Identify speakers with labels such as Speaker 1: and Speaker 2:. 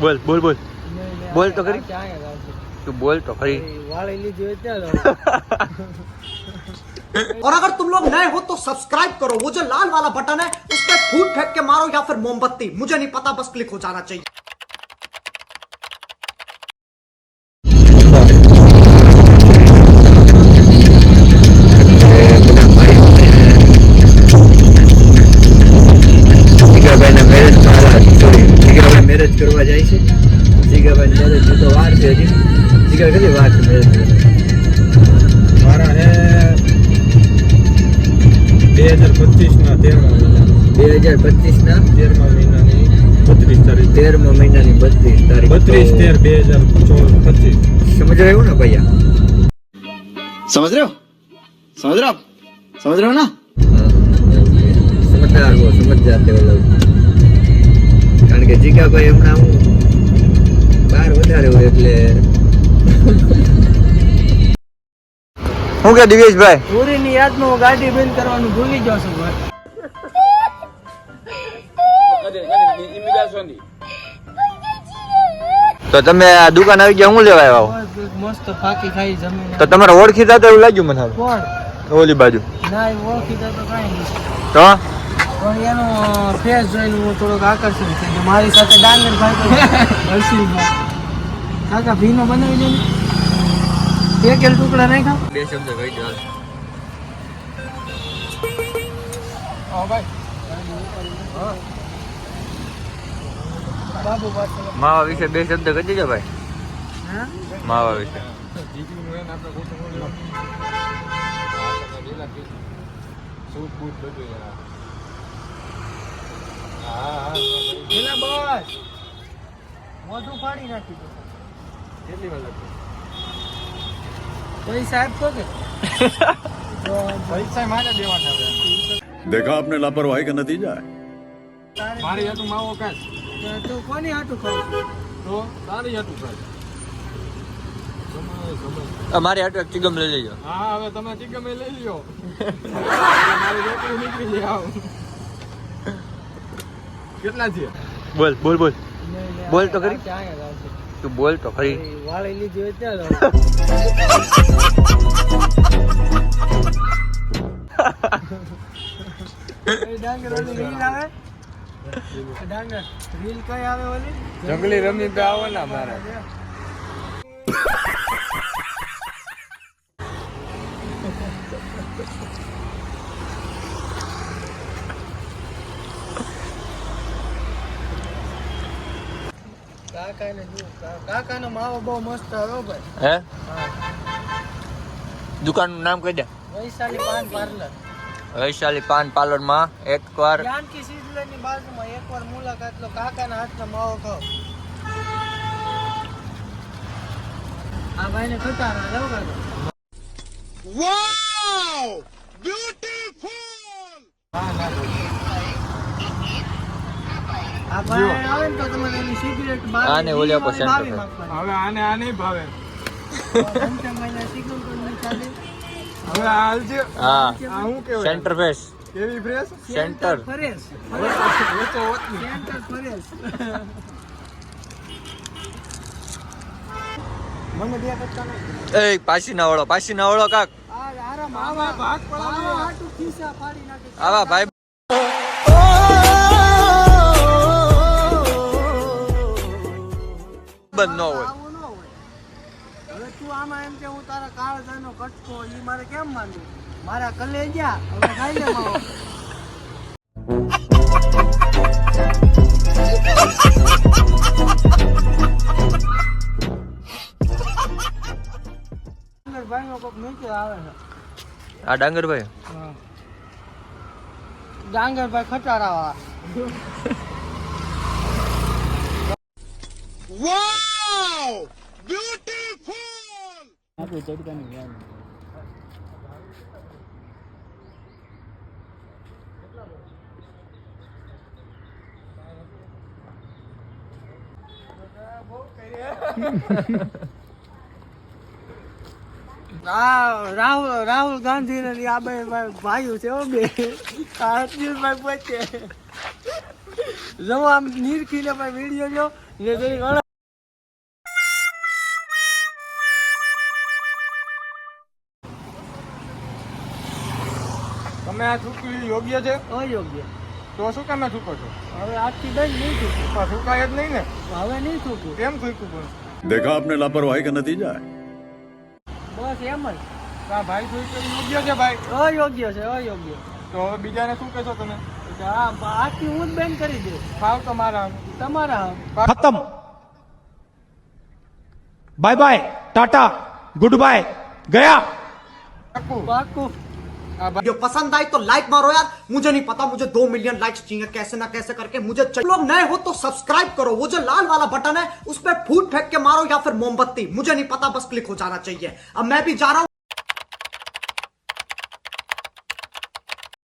Speaker 1: બોલ બોલ બોલ બોલ તો ખરી.
Speaker 2: ક્યાં આવશે
Speaker 1: તું બોલ તો ખરી
Speaker 2: વાળી લીધી હોય ત્યાં
Speaker 3: और अगर तुम लोग नए हो तो सब्सक्राइब करो वो जो लाल वाला बटन है उस पर फूट फेंक के मारो या फिर मोमबत्ती मुझे नहीं पता बस क्लिक हो जाना चाहिए
Speaker 4: પિક્ચર કેટલી વાર છે
Speaker 5: મારા હે બે હજાર પચીસના તેરમા મહિના.
Speaker 4: બે હજાર પચીસના?
Speaker 5: તેરમા મહિનાની બત્રીસ તારીખ.
Speaker 4: તેરમા મહિનાની બત્રીસ તારીખ
Speaker 5: બત્રીસ તેર બે હજાર પચીસ.
Speaker 4: સમજ રહ્યો ને ભૈયા? સમજ રહ્યો સમજ રહ્યો સમજ રહ્યો ના સમજદાર હો સમજદાર તે ઓલો કારણ કે જીકા ભાઈ હમણાં હું બહાર વધારે હોય એટલે
Speaker 1: શું કે દિવેશભાઈ?
Speaker 2: પૂરીની યાદમાં હું ગાડી બંધ કરવાનું ભૂલી જાઉં છું ભાઈ
Speaker 1: તો તમે આ દુકાન આવી ગયા હું લેવા આવ્યા? હો?
Speaker 2: મસ્ત ફાકી ખાઈ જમીન.
Speaker 1: તો તમારે ઓળખીતા તો એવું લાગ્યું મને
Speaker 2: કોણ?
Speaker 1: ઓલી બાજુ.
Speaker 2: ના ઓળખીતા તો કાઈ નહીં.
Speaker 1: તો?
Speaker 2: પણ એનો ફેસ જોઈને હું થોડોક આકર્ષિત થઈ ગયો. મારી સાથે ડાંગરભાઈ તો હર્ષિલભાઈ કાકા ભીનો બનાવી દે એક એલ ટુકડા નાખ્યા.
Speaker 4: બે શબ્દ કહી દો
Speaker 1: માવા વિશે બે શબ્દ કહી દેજો ભાઈ.
Speaker 2: હા?
Speaker 1: માવા વિશે.
Speaker 2: પેલા બસ. મોઢું ફાડી નાખી દેખા આપને લાપરવાહી કે
Speaker 5: નતીજા મારી હાટું માવો
Speaker 2: કાશ કોની હાટું ખાય?
Speaker 5: તો તારી હાટું ખાય.
Speaker 1: અમારી હાટું એક ચિગમ લઈ લેજો.
Speaker 5: હા હવે તમે ચિગમ લઈ લ્યો. મારી રોટી નીકળી કેટલા છે
Speaker 1: બોલ બોલ બોલ. બોલ તો કરી
Speaker 2: ક્યાં
Speaker 1: તું બોલ તો ખરી
Speaker 2: વાળી લીધી હોય ત્યાં ડાંગર રીલ આવે? ડાંગર. રીલ કઈ આવે ઓલી?
Speaker 5: જંગલી રમી પે આવો ને મારે
Speaker 2: કાકાને જો કાકાનો માવો બહુ મસ્ત આવે હો ભાઈ.
Speaker 1: હે? દુકાનનું નામ કહી દે.
Speaker 2: વૈશાલી પાન પાર્લર.
Speaker 1: વૈશાલી પાન પાર્લરમાં એક વાર
Speaker 2: જાનકી સિઝલરની બાજુમાં એકવાર મુલાકાત લો કાકાના હાથનો માવો ખાઓ. આ ભાઈને આ ભાઈ આવે ને તો તમારે એની સિગરેટ બાર
Speaker 1: આને ઓલી આપો center
Speaker 5: હવે આને આ નહીં ભાવે
Speaker 2: મહિના સિગરેટ પણ ચાલે.
Speaker 5: હવે હાલજે
Speaker 1: હા.
Speaker 5: આ શું
Speaker 1: સેન્ટર ફેસ
Speaker 5: કેવી
Speaker 2: Fresh
Speaker 5: Center Fresh
Speaker 2: Center Fresh મને બે કટકા નહીં
Speaker 1: એ પાછી ના વળો પાછી ના વળો કાક
Speaker 2: આવા
Speaker 1: ભાઈ બંધ ન હોય.
Speaker 2: હવે તું આમાં એમ કે હું તારા કાળજાનો કટકો ઈ મારે કેમ માનવું? મારા કલેજા હવે ખાઈ લે માવો. નો કોક નીચે આવે છે.
Speaker 1: આ ડાંગરભાઈ?
Speaker 2: ડાંગરભાઈ ખટારા વાળા આપણું ચડકાની વ્યાજ આ રાહુલ રાહુલ ગાંધી ને આ બે ભાઈ ભાઈઓ છે હો બે આ અર્જુનભાઈ પોતે જો આમ નીરખીને ભાઈ વીડિયો જો ये
Speaker 5: તમે આ થૂકવી યોગ્ય છે?
Speaker 2: અયોગ્ય.
Speaker 5: તો શું કામ થૂકો છો?
Speaker 2: હવે આજથી બેન નહીં થૂકું.
Speaker 5: થૂકાય જ નહીં ને?
Speaker 2: હવે નહીં થૂકું.
Speaker 5: કેમ થૂકું પણ?
Speaker 6: દેખા આપને લાપરવાહી કે નથી જાય?
Speaker 2: બસ એમ જ.
Speaker 5: ભાઈ થૂકવી યોગ્ય છે ભાઈ?
Speaker 2: અયોગ્ય છે અયોગ્ય.
Speaker 5: તો હવે બીજાને શું કહેશો તમે?
Speaker 2: આજથી હું જ બેન કરી દઉં
Speaker 5: ખાવ
Speaker 2: તમારા
Speaker 7: તમારા ખતમ. Bye bye tata good bye
Speaker 5: ગયા.
Speaker 2: પાકું.
Speaker 5: પાકું.
Speaker 3: वीडियो पसंद आई तो लाइक मारो यार। मुझे नहीं पता, मुझे दो मिलियन लाइक्स चाहिए कैसे ना कैसे करके। मुझे लोग नए हो तो सब्सक्राइब करो। वो जो लाल वाला बटन है, उस पर फूट फेंक के मारो या फिर मोमबत्ती। मुझे नहीं पता, बस क्लिक हो जाना चाहिए। अब मैं भी जा रहा हूँ